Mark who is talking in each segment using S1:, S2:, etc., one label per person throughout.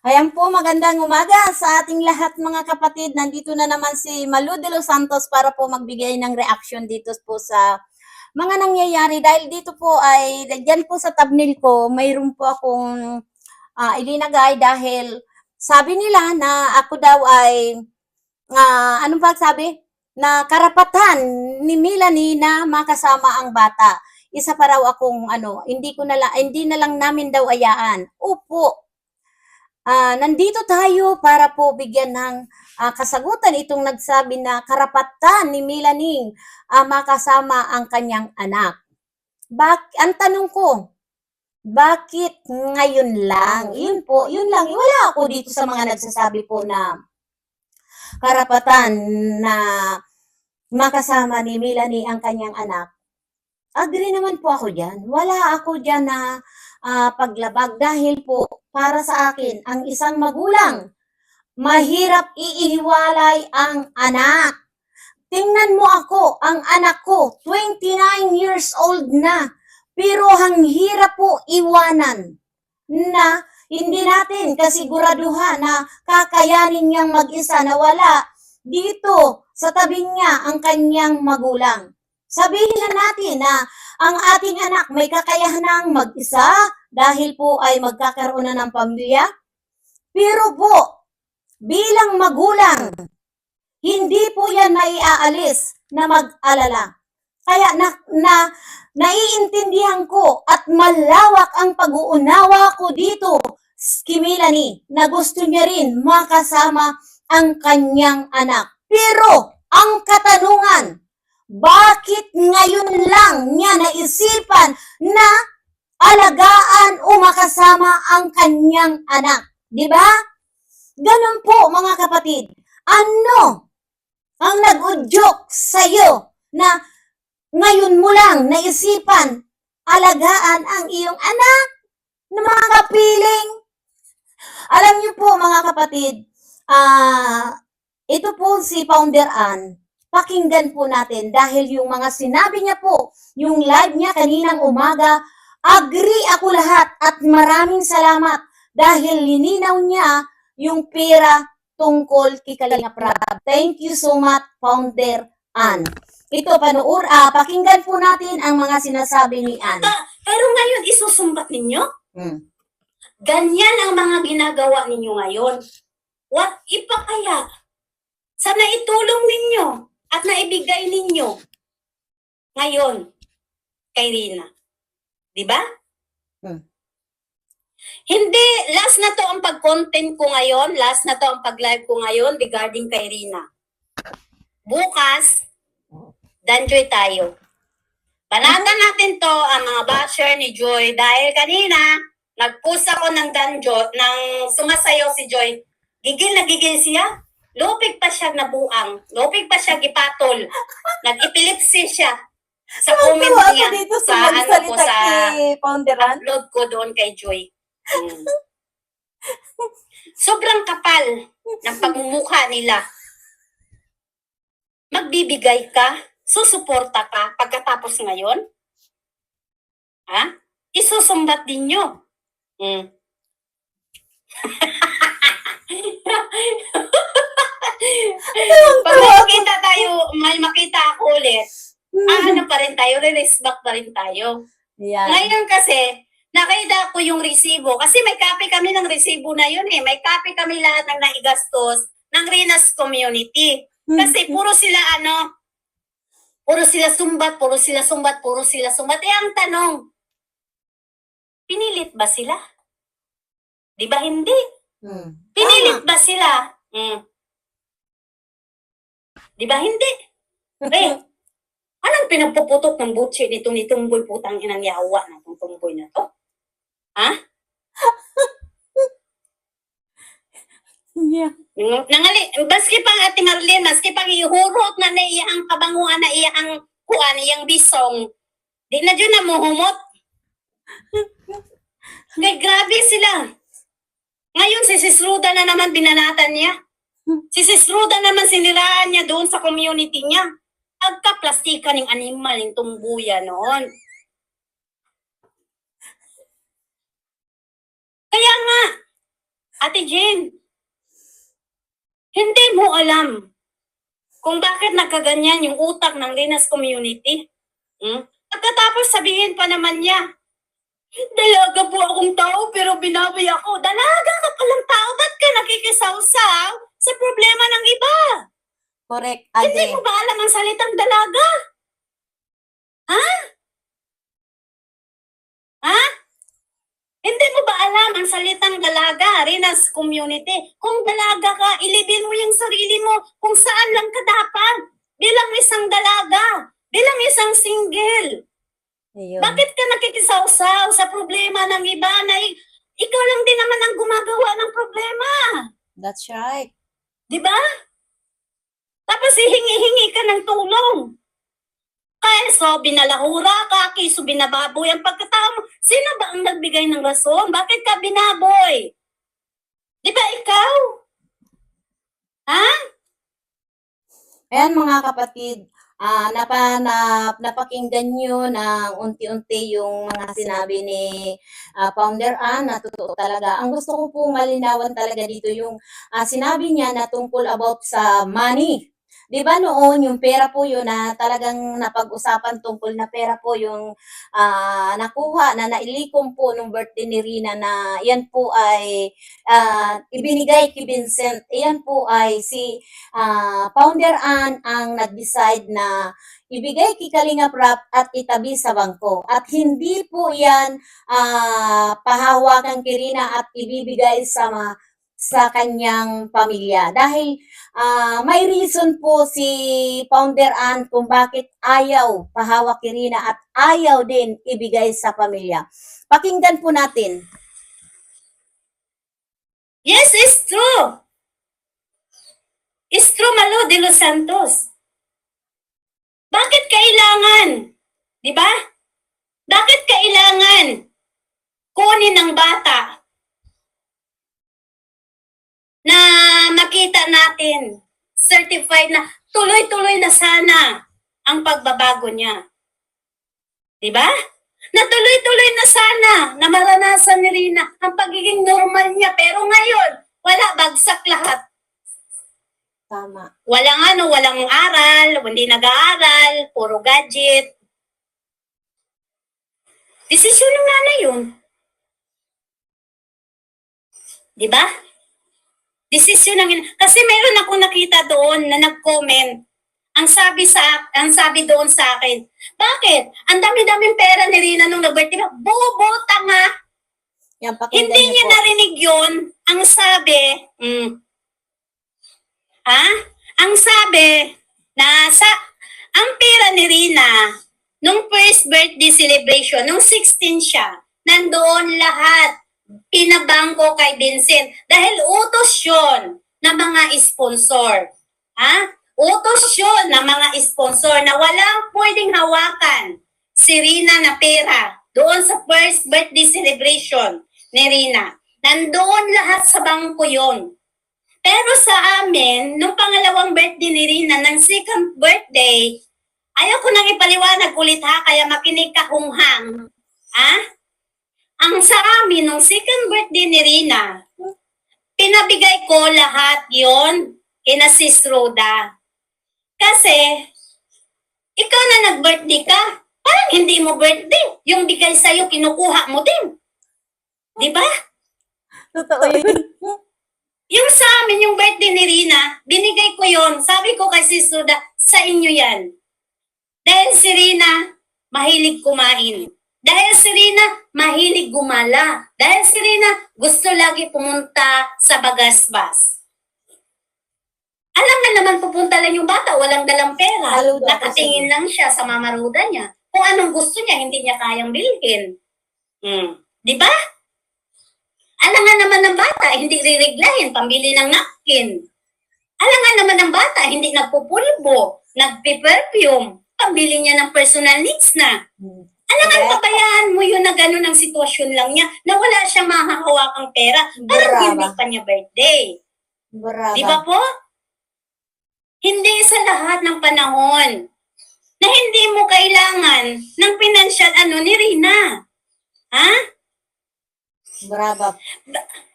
S1: Ayan po, magandang umaga sa ating lahat mga kapatid. Nandito na naman si Malu de los Santos para po magbigay ng reaction dito po sa mga nangyayari. Dahil dito po ay, dyan po sa thumbnail ko, mayroon po akong ah, ilinagay dahil sabi nila na ako daw ay, ah, anong pagsabi? Na karapatan ni Melanie na makasama ang bata. Isa pa raw akong ano, hindi ko na la- hindi na lang namin daw ayaan. Opo, Ah, nandito tayo para po bigyan ng ah, kasagutan itong nagsabi na karapatan ni Melanie ah, makasama ang kanyang anak. Bak ang tanong ko, bakit ngayon lang? Yun po, yun lang. Wala ako dito sa mga nagsasabi po na karapatan na makasama ni Melanie ang kanyang anak. Agree naman po ako dyan. Wala ako dyan na ah, paglabag dahil po para sa akin ang isang magulang mahirap iihiwalay ang anak. Tingnan mo ako, ang anak ko 29 years old na pero ang hirap po iwanan na hindi natin kasiguraduhan na kakayanin niyang mag-isa na wala dito sa tabi niya ang kanyang magulang. Sabihin na natin na ang ating anak may kakayahan mag-isa dahil po ay magkakaroon na ng pamilya. Pero po, bilang magulang, hindi po yan naiaalis na mag-alala. Kaya na, na naiintindihan ko at malawak ang pag-uunawa ko dito, Kimilani, na gusto niya rin makasama ang kanyang anak. Pero, ang katanungan, bakit ngayon lang niya naisipan na alagaan o makasama ang kanyang anak? Di ba? Ganun po mga kapatid. Ano ang nag-udyok sa'yo na ngayon mo lang naisipan alagaan ang iyong anak na mga kapiling? Alam niyo po mga kapatid, ah ito po si Founder Ann, pakinggan po natin dahil yung mga sinabi niya po, yung live niya kaninang umaga, agree ako lahat at maraming salamat dahil lininaw niya yung pera tungkol kay Kalinga Prab. Thank you so much, Founder Ann. Ito, panuur, ah, pakinggan po natin ang mga sinasabi ni Ann.
S2: Pero ngayon, isusumbat ninyo?
S1: Hmm.
S2: Ganyan ang mga ginagawa ninyo ngayon. What ipa kaya? Sana itulong ninyo at naibigay ninyo ngayon kay Rina. Di ba?
S1: Hmm.
S2: Hindi, last na to ang pag-content ko ngayon, last na to ang pag-live ko ngayon regarding kay Rina. Bukas, danjoy tayo. Banatan natin to ang mga basher ni Joy dahil kanina, nag-post ako ng danjo, ng sumasayaw si Joy. Gigil na gigil siya. Lupig pa siya nabuang. Lupig pa siya gipatol. Nag-epilepsy siya. Sa comment niya.
S1: dito sa
S2: Sa ano po,
S1: magsalita
S2: sa
S1: Ann.
S2: upload ko doon kay Joy. Mm. Sobrang kapal ng pagmumukha nila. Magbibigay ka, susuporta ka pagkatapos ngayon? Ha? Isusumbat din nyo. Mm. Pag may makita tayo, may makita ako ulit, ah, ano pa rin tayo, release back pa rin tayo.
S1: Yan.
S2: Ngayon kasi, nakita ko yung resibo. Kasi may copy kami ng resibo na yun eh. May copy kami lahat ng naigastos ng Rinas community. Kasi puro sila ano, puro sila sumbat, puro sila sumbat, puro sila sumbat. Eh ang tanong, pinilit ba sila? Di ba hindi?
S1: Hmm.
S2: Pinilit ba sila? Hmm. Di ba hindi? Eh, anong pinagpuputok ng butsi nito ni Tumboy putang inang yawa na itong Tumboy na to? Ha?
S1: Yeah.
S2: Nang- Nangali, baski pang ati Marlene, maski pang ihurot na na iyang kabanguan na iyang kuan, iyang bisong, di na dyan na muhumot. Ngay, grabe sila. Ngayon, si Sis Ruda na naman binanatan niya. Si Sis Ruda naman siniraan niya doon sa community niya. Agka-plastika ng animal, ng tumbuya noon. Kaya nga, Ate Jane, hindi mo alam kung bakit nagkaganyan yung utak ng Linas community. Hmm? Pagkatapos sabihin pa naman niya, Dalaga po akong tao pero binabi ako. Dalaga ka palang tao, ba't ka nakikisawsaw sa problema ng iba?
S1: Correct,
S2: Hindi
S1: Ade.
S2: mo ba alam ang salitang dalaga? Ha? Ha? Hindi mo ba alam ang salitang dalaga, Rinas community? Kung dalaga ka, ilibin mo yung sarili mo kung saan lang ka dapat. Bilang isang dalaga, bilang isang single.
S1: Ayun.
S2: Bakit ka nakikisawsaw sa problema ng iba na ikaw lang din naman ang gumagawa ng problema?
S1: That's right.
S2: Di ba? Tapos hihingi-hingi ka ng tulong. Kaya so, binalahura ka, kiso binababoy ang pagkatao mo. Sino ba ang nagbigay ng rason? Bakit ka binaboy? Di ba ikaw? Ha?
S1: Ayan mga kapatid, ah napa, na, napakinggan nyo ng unti-unti yung mga sinabi ni ah, Founder Ann na totoo talaga. Ang gusto ko po malinawan talaga dito yung ah, sinabi niya na tungkol about sa money. Di ba noon, yung pera po yun na talagang napag-usapan tungkol na pera po yung ah, nakuha na nailikom po nung birthday ni Rina na yan po ay ah, ibinigay kay Vincent. Yan po ay si ah, Founder Ann ang nag-decide na ibigay kay Kalinga Prap at itabi sa bangko. At hindi po yan ah, pahawakan kay Rina at ibibigay sa ma- sa kanyang pamilya. Dahil ah, may reason po si Founder Ann kung bakit ayaw pahawak kay Rina at ayaw din ibigay sa pamilya. Pakinggan po natin.
S2: Yes, it's true. It's true, Malo de los Santos. Bakit kailangan? Di ba? Bakit kailangan kunin ng bata na makita natin certified na tuloy-tuloy na sana ang pagbabago niya. Di ba? Na tuloy-tuloy na sana na maranasan ni Rina ang pagiging normal niya. Pero ngayon, wala, bagsak lahat.
S1: Tama.
S2: Walang ano, walang aral, hindi nag-aaral, puro gadget. Desisyon ng nanay yun. Di ba? Desisyon ng kasi meron ako nakita doon na nag-comment. Ang sabi sa ang sabi doon sa akin, bakit? Ang dami-daming pera ni Rina nung nag-birthday. Bobo, tanga.
S1: Yan,
S2: Hindi niya
S1: po.
S2: narinig yun. Ang sabi, mm, ha? Ang sabi, nasa, ang pera ni Rina, nung first birthday celebration, nung 16 siya, nandoon lahat. Pinabangko kay Vincent. Dahil utos yun ng mga sponsor. Ha? Utos yun ng mga sponsor na walang pwedeng hawakan si Rina na pera doon sa first birthday celebration ni Rina. Nandoon lahat sa bangko yon. Pero sa amin, nung pangalawang birthday ni Rina, ng second birthday, ayaw ko nang ipaliwanag ulit ha, kaya makinig ka hunghang. Ha? Ang sa amin, nung second birthday ni Rina, pinabigay ko lahat yon kina Sis Rhoda. Kasi, ikaw na nag-birthday ka, parang hindi mo birthday. Yung bigay sa'yo, kinukuha mo din. Di ba?
S1: Totoo yun.
S2: Yung sa amin, yung birthday ni Rina, binigay ko yon. Sabi ko kay Sis Ruda, sa inyo yan. Dahil si Rina, mahilig kumain. Dahil si Rina, mahilig gumala. Dahil si Rina, gusto lagi pumunta sa bagasbas. Alam na naman pupunta lang yung bata, walang dalang pera. Nakatingin lang siya sa mamaruda niya. Kung anong gusto niya, hindi niya kayang bilhin. Hmm. Di ba? Alam nga naman ng bata, hindi ririglahin, pambili ng napkin. Alam nga naman ng bata, hindi nagpupulbo, nagpe-perfume, pambili niya ng personal needs na.
S1: Hmm.
S2: Alam nga,
S1: Correct.
S2: pabayaan mo yun na gano'n ang sitwasyon lang niya, na wala siyang mahahawakang pera, parang
S1: Brava.
S2: hindi pa niya birthday.
S1: Brava.
S2: Di ba po? Hindi sa lahat ng panahon na hindi mo kailangan ng financial ano ni Rina. Ha?
S1: Brava.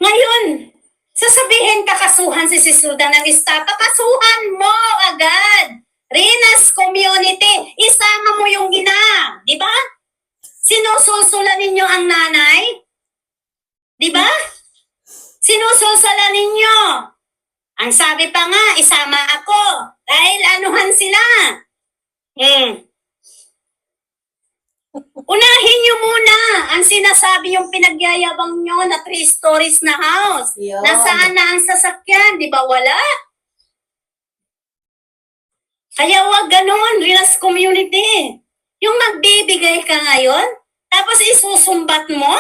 S2: Ngayon, sabihin kakasuhan si Sis Ruda ng estapa, kasuhan mo agad. Rinas Community, isama mo yung ina. Di ba? Sinusulsulan ninyo ang nanay? Di ba? Sinusulsulan ninyo. Ang sabi pa nga, isama ako. Dahil anuhan sila. Hmm. Unahin nyo muna ang sinasabi yung pinagyayabang nyo na three stories na house.
S1: Yun.
S2: Nasaan na ang sasakyan? Di ba wala? Kaya wag ganun, Rinas Community. Yung magbibigay ka ngayon, tapos isusumbat mo,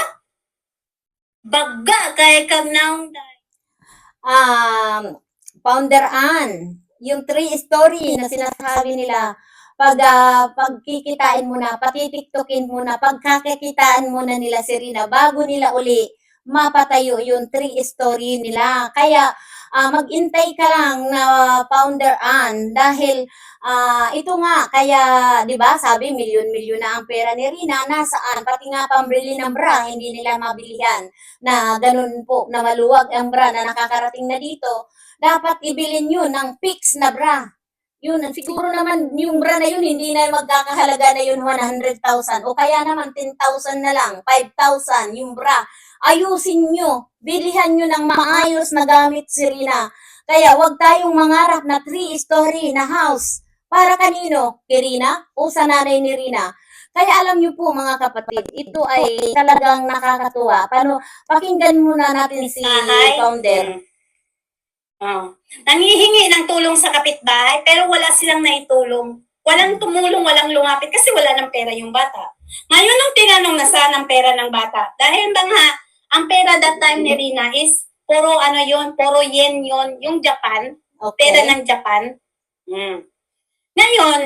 S2: bagga kay kag naong
S1: um, Founder Ann, yung three story na sinasabi nila, pag ah, pagkikitain mo na, patitiktokin mo na, pagkakikitaan mo na nila si Rina, bago nila uli mapatayo yung three story nila. Kaya ah, mag-intay ka lang na Founder Ann dahil ah, ito nga, kaya 'di ba sabi milyon-milyon na ang pera ni Rina, nasaan? Pati nga pambili ng bra, hindi nila mabilihan na ganun po, na maluwag ang bra na nakakarating na dito, dapat ibilin yun ng fix na bra. Yun, siguro naman yung bra na yun, hindi na magkakahalaga na yun 100,000 o kaya naman 10,000 na lang, 5,000 yung bra. Ayusin nyo, bilihan nyo ng maayos na gamit si Rina. Kaya wag tayong mangarap na three-story na house. Para kanino? Kay Rina o sa nanay ni Rina? Kaya alam niyo po mga kapatid, ito ay talagang nakakatuwa. Paano, pakinggan muna natin si
S2: Ahay.
S1: founder.
S2: Oh. Nangihingi ng tulong sa kapitbahay, pero wala silang naitulong. Walang tumulong, walang lumapit kasi wala ng pera yung bata. Ngayon nung tinanong na saan ang pera ng bata, dahil ba nga, ang pera that time ni Rina is puro ano yon, puro yen yon, yung Japan,
S1: Okay.
S2: pera ng Japan. Mm. Ngayon,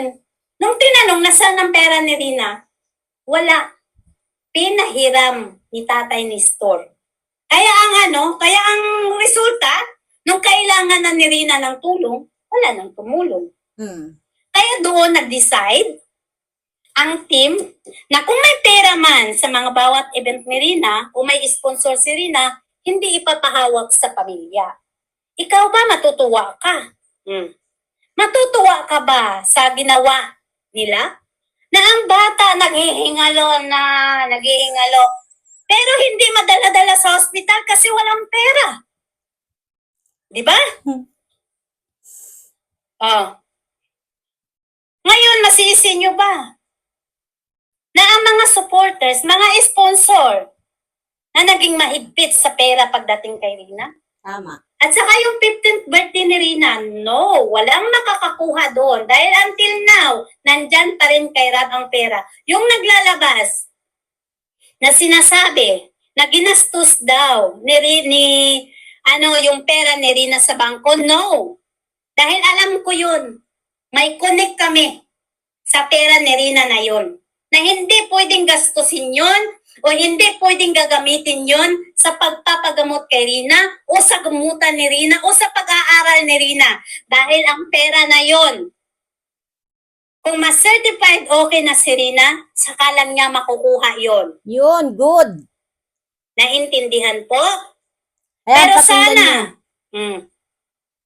S2: nung tinanong na saan ang pera ni Rina, wala. Pinahiram ni tatay ni store. Kaya ang ano, kaya ang resulta, nung kailangan na ni Rina ng tulong, wala nang tumulong.
S1: Hmm.
S2: Kaya doon nag-decide ang team na kung may pera man sa mga bawat event ni Rina, kung may sponsor si Rina, hindi ipapahawak sa pamilya. Ikaw ba matutuwa ka? Hmm. Matutuwa ka ba sa ginawa nila? Na ang bata naghihingalo na, naghihingalo. Pero hindi madala-dala sa ospital kasi walang pera. Di ba?
S1: Hmm.
S2: Oh. Ngayon, masisi nyo ba? Ang mga supporters, mga sponsor, na naging mahigpit sa pera pagdating kay Rina?
S1: Tama.
S2: At saka yung 15th birthday ni Rina, no, walang makakakuha doon. Dahil until now, nandyan pa rin kay Rab ang pera. Yung naglalabas, na sinasabi, na ginastos daw ni, ni ano, yung pera ni Rina sa bangko, no. Dahil alam ko yun. May connect kami sa pera ni Rina na yun. Na hindi pwedeng gastusin yun o hindi pwedeng gagamitin yon sa pagpapagamot kay Rina o sa gamutan ni Rina o sa pag-aaral ni Rina. Dahil ang pera na yon, kung ma-certified okay na si Rina, saka lang niya makukuha yon.
S1: Yun, good.
S2: Naintindihan po?
S1: Ayan,
S2: Pero sana,
S1: nyo.
S2: hmm,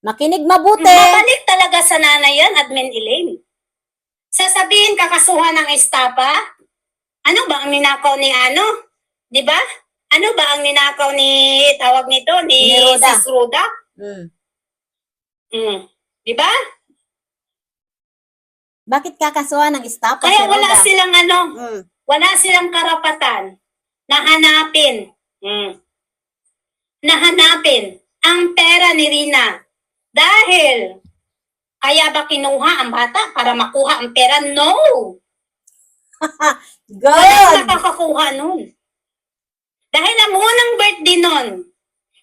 S1: Makinig mabuti.
S2: mabalik talaga sa nanay yan, Admin Elaine. Sasabihin kakasuhan ng estapa, ano ba ang ninakaw ni ano? Di ba? Ano ba ang ninakaw ni, tawag nito, ni
S1: Ni Roda.
S2: Sis Roda?
S1: Hmm.
S2: Mm. Di ba?
S1: Bakit kakasuhan ng staff?
S2: Kaya
S1: si
S2: wala
S1: Roda?
S2: silang ano,
S1: Hmm.
S2: wala silang karapatan na hanapin. Mm. Na hanapin ang pera ni Rina. Dahil, kaya ba kinuha ang bata para makuha ang pera? No! Walang
S1: Good.
S2: nakakakuha nun. Dahil ang unang birthday nun,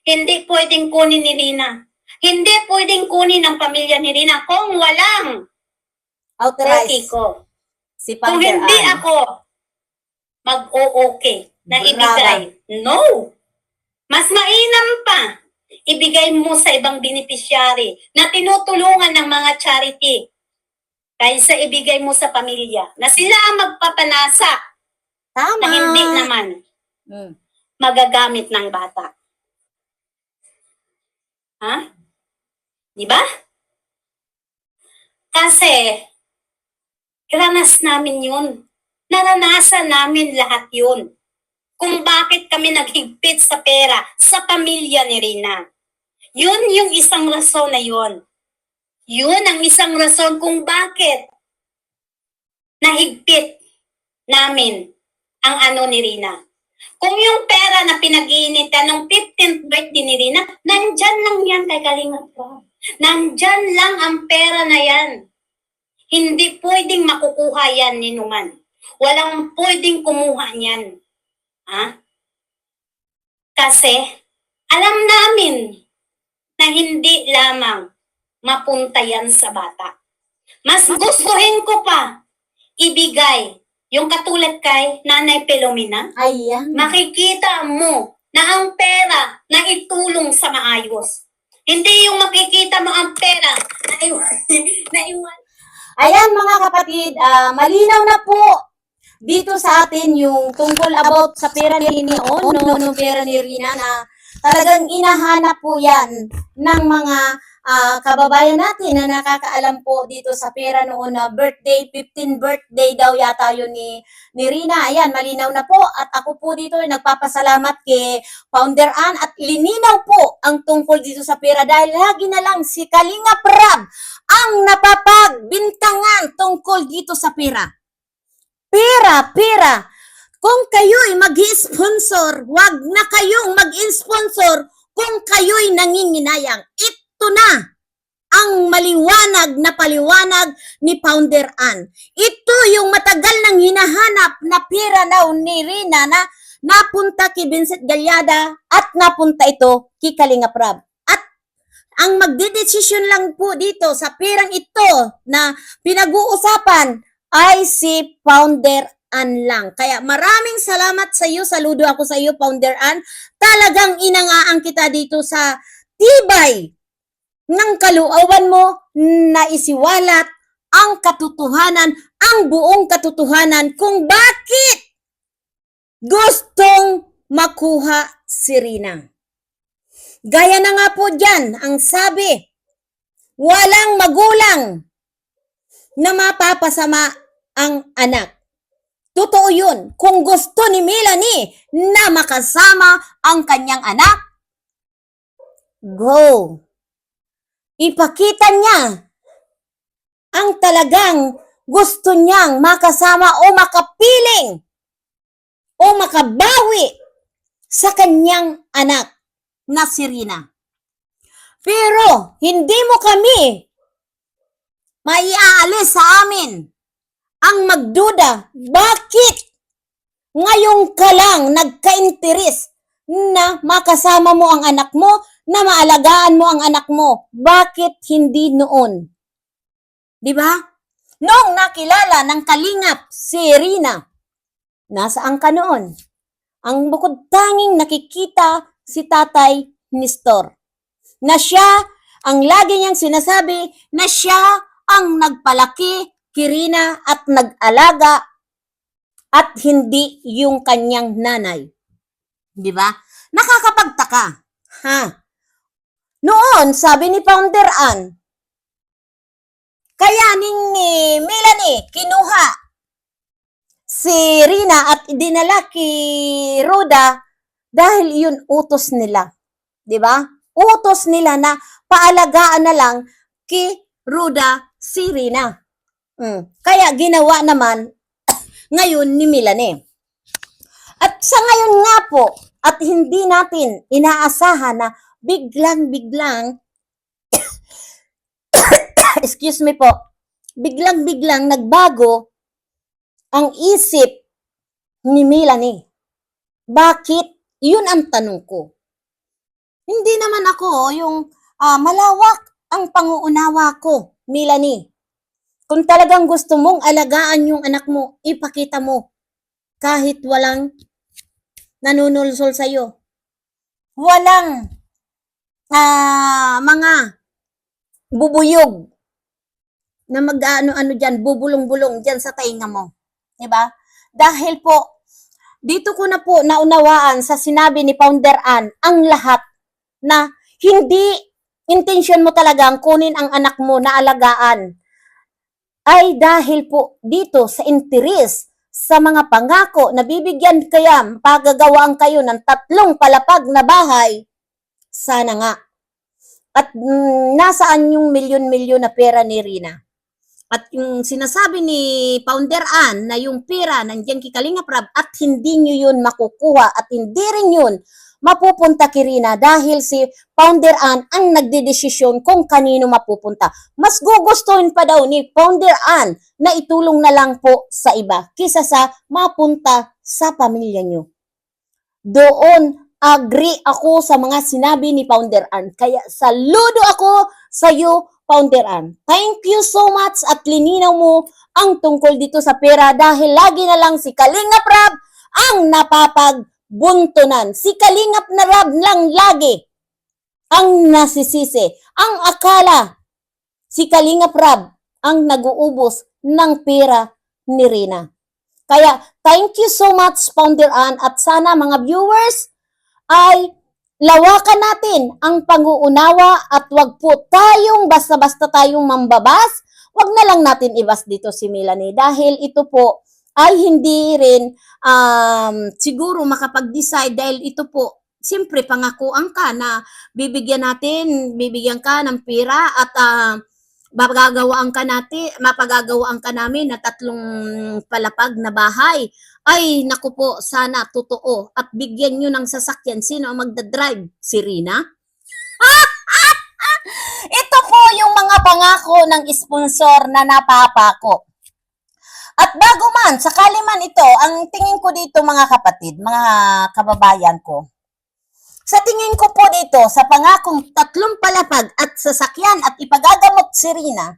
S2: hindi pwedeng kunin ni Rina. Hindi pwedeng kunin ng pamilya ni Rina kung walang
S1: Authorize
S2: okay ko.
S1: si
S2: Kung
S1: Founder
S2: hindi
S1: Ann.
S2: ako mag-o-okay na ibigay, no! Mas mainam pa, ibigay mo sa ibang beneficiary na tinutulungan ng mga charity kaysa ibigay mo sa pamilya na sila ang magpapanasa
S1: Tama.
S2: na hindi naman
S1: Hmm.
S2: magagamit ng bata. Ha? Di ba? Kasi, ranas namin yun. Naranasan namin lahat yun. Kung bakit kami naghigpit sa pera sa pamilya ni Rina. Yun yung isang rason na yun. Yun ang isang rason kung bakit nahigpit namin ang ano ni Rina. Kung yung pera na pinag-iinitan ng 15th birthday ni Rina, nandyan lang yan kay Kalinga Prab. Nandyan lang ang pera na yan. Hindi pwedeng makukuha yan ni Numan. Walang pwedeng kumuha niyan. Ha? Kasi, alam namin na hindi lamang mapunta yan sa bata. Mas gustuhin ko pa ibigay yung katulad kay Nanay Pelomina.
S1: Ayan.
S2: Makikita mo na ang pera na itulong sa maayos. Hindi yung makikita mo ang pera na iwan. na iwan.
S1: Ayan mga kapatid, ah, malinaw na po dito sa atin yung tungkol about sa pera ni Neon, no, no, pera ni Rina na talagang inahanap po yan ng mga ah, kababayan natin na nakakaalam po dito sa pera noon na birthday, 15 birthday daw yata yun ni, ni Rina. Ayan, malinaw na po at ako po dito ay nagpapasalamat kay Founder Ann at lininaw po ang tungkol dito sa pera dahil lagi na lang si Kalinga Prab ang napapagbintangan tungkol dito sa pera. Pera, pera. Kung kayo'y mag-sponsor, wag na kayong mag-sponsor kung kayo'y nanginginayang. Ito na ang maliwanag na paliwanag ni Founder Ann. Ito yung matagal nang hinahanap na pera daw ni Rina na napunta kay Vincent Galyada at napunta ito kay Kalinga Prab. At ang magdedesisyon lang po dito sa perang ito na pinag-uusapan ay si Founder Ann lang. Kaya maraming salamat sa iyo. Saludo ako sa iyo, Founder Ann. Talagang inangaan kita dito sa tibay ng kaluawan mo na isiwalat ang katotohanan, ang buong katotohanan kung bakit gustong makuha si Rina. Gaya na nga po dyan, ang sabi, walang magulang na mapapasama ang anak. Totoo yun. Kung gusto ni Melanie na makasama ang kanyang anak, go. Ipakita niya ang talagang gusto niyang makasama o makapiling o makabawi sa kanyang anak na si Rina. Pero hindi mo kami maiaalis sa amin ang magduda. Bakit ngayong ka lang nagka-interes na makasama mo ang anak mo, na maalagaan mo ang anak mo? Bakit hindi noon? Di ba? Noong nakilala ng kalingap si Rina, nasaan ka noon? Ang bukod tanging nakikita si tatay Nestor. Na siya, ang lagi niyang sinasabi, na siya ang nagpalaki, kirina at nag-alaga at hindi yung kanyang nanay. Di ba? Nakakapagtaka. Ha? Noon, sabi ni Founder Ann, kaya ni Melanie kinuha si Rina at dinala kay Roda dahil yun utos nila. 'Di ba? Utos nila na paalagaan na lang kay Roda si Rina. Mm. Kaya ginawa naman ngayon ni Melanie. At sa ngayon nga po, at hindi natin inaasahan na biglang-biglang, excuse me po, biglang-biglang nagbago ang isip ni Melanie. Bakit? Yun ang tanong ko. Hindi naman ako yung ah, malawak ang panguunawa ko, Melanie. Kung talagang gusto mong alagaan yung anak mo, ipakita mo. Kahit walang nanunulsol sa'yo. Walang ah, mga bubuyog na mag-ano-ano dyan, bubulong-bulong dyan sa tainga mo. 'Di ba? Dahil po, dito ko na po naunawaan sa sinabi ni Founder Ann ang lahat na hindi intention mo talagang kunin ang anak mo na alagaan ay dahil po dito sa interes sa mga pangako na bibigyan kaya pagagawaan kayo ng tatlong palapag na bahay, sana nga. At mm, nasaan yung milyon-milyon na pera ni Rina? At yung sinasabi ni Founder Ann na yung pera nandiyan kay Kalinga Prab at hindi nyo yun makukuha at hindi rin yun mapupunta kay Rina dahil si Founder Ann ang nagdedesisyon kung kanino mapupunta. Mas gugustuhin pa daw ni Founder Ann na itulong na lang po sa iba kisa sa mapunta sa pamilya nyo. Doon, agree ako sa mga sinabi ni Founder Ann. Kaya saludo ako sa iyo, Founder Ann. Thank you so much at lininaw mo ang tungkol dito sa pera dahil lagi na lang si Kalingap Rab ang napapagbuntunan. Si Kalingap na Rab lang lagi ang nasisisi. Ang akala, si Kalingap Rab ang naguubos ng pera ni Rina. Kaya, thank you so much, Founder Ann, at sana mga viewers ay lawakan natin ang pag-uunawa at wag po tayong basta-basta tayong mambabas. Wag na lang natin ibas dito si Melanie dahil ito po ay hindi rin um, siguro makapag-decide dahil ito po siyempre pangakuan ka na bibigyan natin, bibigyan ka ng pera at uh, ka natin, mapagagawaan ka namin na tatlong palapag na bahay. Ay, naku po, sana totoo. At bigyan nyo ng sasakyan. Sino ang magdadrive? Si Rina? Ito po yung mga pangako ng sponsor na napapako. At bago man, sakali man ito, ang tingin ko dito mga kapatid, mga kababayan ko, sa tingin ko po dito, sa pangakong tatlong palapag at sasakyan at ipagagamot si Rina,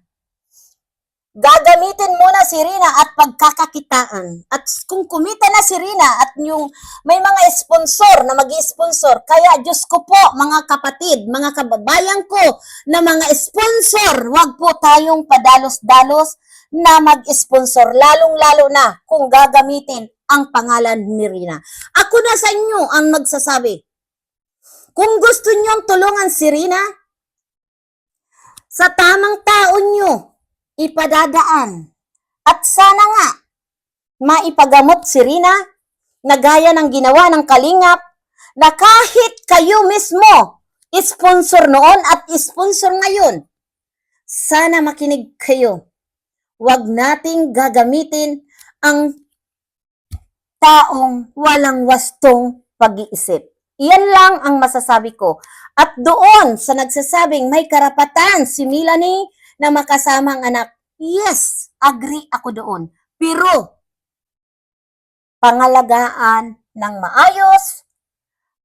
S1: gagamitin muna si Rina at pagkakakitaan. At kung kumita na si Rina at yung may mga sponsor na mag sponsor kaya Diyos ko po, mga kapatid, mga kababayan ko, na mga sponsor, wag po tayong padalos-dalos na mag-sponsor, lalong-lalo na kung gagamitin ang pangalan ni Rina. Ako na sa inyo ang magsasabi, kung gusto niyong tulungan si Rina, sa tamang tao niyo, ipadadaan. At sana nga, maipagamot si Rina, na gaya ng ginawa ng Kalingap, na kahit kayo mismo, sponsor noon at sponsor ngayon, sana makinig kayo. Huwag nating gagamitin ang taong walang wastong pag-iisip. Iyan lang ang masasabi ko. At doon sa nagsasabing may karapatan si Melanie na makasama ang anak, yes, agree ako doon. Pero, pangalagaan ng maayos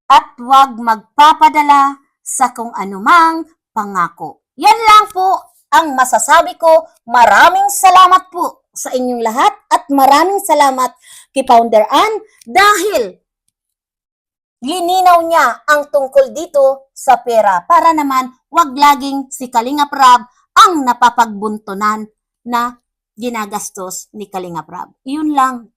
S1: at huwag magpapadala sa kung anumang pangako. Yan lang po ang masasabi ko. Maraming salamat po sa inyong lahat at maraming salamat kay Founder Ann dahil lininaw niya ang tungkol dito sa pera para naman wag laging si Kalinga Prab ang napapagbuntunan na ginagastos ni Kalinga Prab. Yun lang.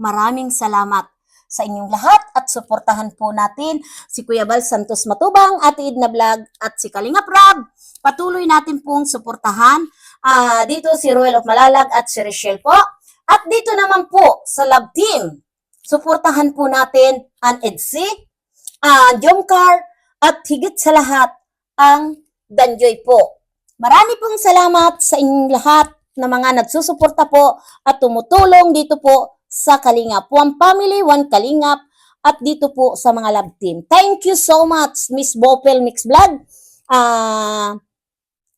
S1: Maraming salamat sa inyong lahat at suportahan po natin si Kuya Bal Santos Matubang, Ate Idna Vlog at si Kalinga Prab. Patuloy natin pong suportahan Ah, dito si Royal of Malalag at si Rochelle po. At dito naman po sa love team, suportahan po natin ang EDSI, uh, Jomcar, at higit sa lahat ang Danjoy po. Marami pong salamat sa inyong lahat na mga nagsusuporta po at tumutulong dito po sa Kalingap. One Family, One Kalingap at dito po sa mga love team. Thank you so much, Miss Bopel Mix Vlog. Ah...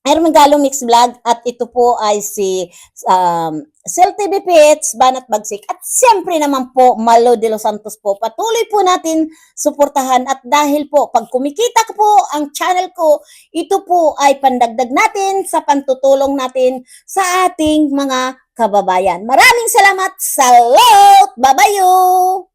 S1: Aaron Magalo Mix Vlog at ito po ay si um, Cell TV Pets, Banat Bagsik at siyempre naman po Malo de Los Santos po. Patuloy po natin suportahan at dahil po pag kumikita ko po ang channel ko, ito po ay pandagdag natin sa pantutulong natin sa ating mga kababayan. Maraming salamat! Salute! Babayo!